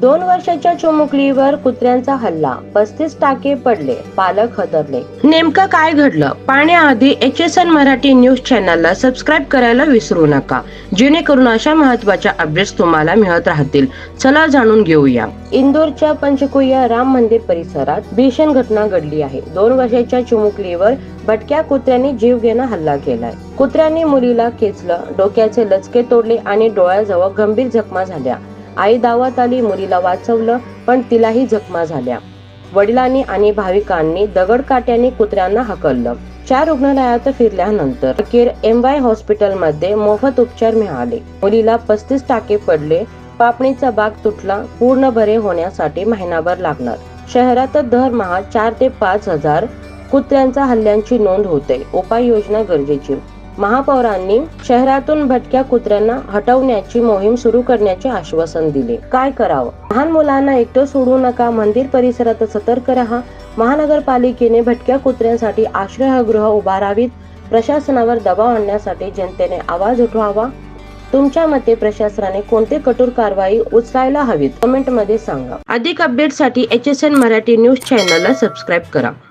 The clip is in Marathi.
दोन वर्षाच्या चुमुकलीवर कुत्र्यांचा हल्ला. पस्तीस टाके पडले पालक हतरले. नेमकं काय घडलं? पाहण्याआधी H S N Marathi news चॅनलला सबस्क्राईब करायला विसरू नका. जेणेकरून अशा महत्त्वाच्या अपडेट्स तुम्हाला मिळत राहतील. चला जाणून घेऊया. इंदोरच्या पंचकुया राम मंदिर परिसरात भीषण घटना घडली आहे. दोन वर्षाच्या चुमुकलीवर भटक्या कुत्र्यांनी जीवघेणा हल्ला केलाय. कुत्र्यांनी मुलीला खेचलं डोक्याचे लचके तोडले आणि डोळ्याजवळ गंभीर जखमा झाल्या. आई दावात आली मुलीला वाचवलं पण तिलाही जखमा झाल्या. वडिलांनी आणि भाविकांनी दगडकाट्याने कुत्र्यांना हकललं. चार रुग्णालयात फिरल्यानंतर अखेर एम वाय हॉस्पिटलमध्ये मोफत उपचार मिळाले. मुलीला पस्तीस टाके पडले पापणीचा बाग तुटला पूर्ण बरे होण्यासाठी महिनाभर लागणार. शहरात दरमहा चार ते पाच हजार कुत्र्यांचा हल्ल्यांची नोंद होते उपाययोजना गरजेची. महापौरांनी शहरातून भटक्या कुत्र्यांना हटवण्याची मोहीम सुरू करण्याचे आश्वासन दिले. काय करावं? लहान मुलांना एकटं सोडू नका मंदिर परिसरात सतर्क राहा. महानगरपालिकेने भटक्या कुत्र्यांसाठी आश्रयगृह उभारावीत. प्रशासनावर दबाव आणण्यासाठी जनतेने आवाज उठवावा. तुमच्या मते प्रशासनाने कोणते कठोर कारवाई उचलायला हवीत? कमेंटमध्ये सांगा. अधिक अपडेटसाठी H S N Marathi news चॅनलला सबस्क्राईब करा.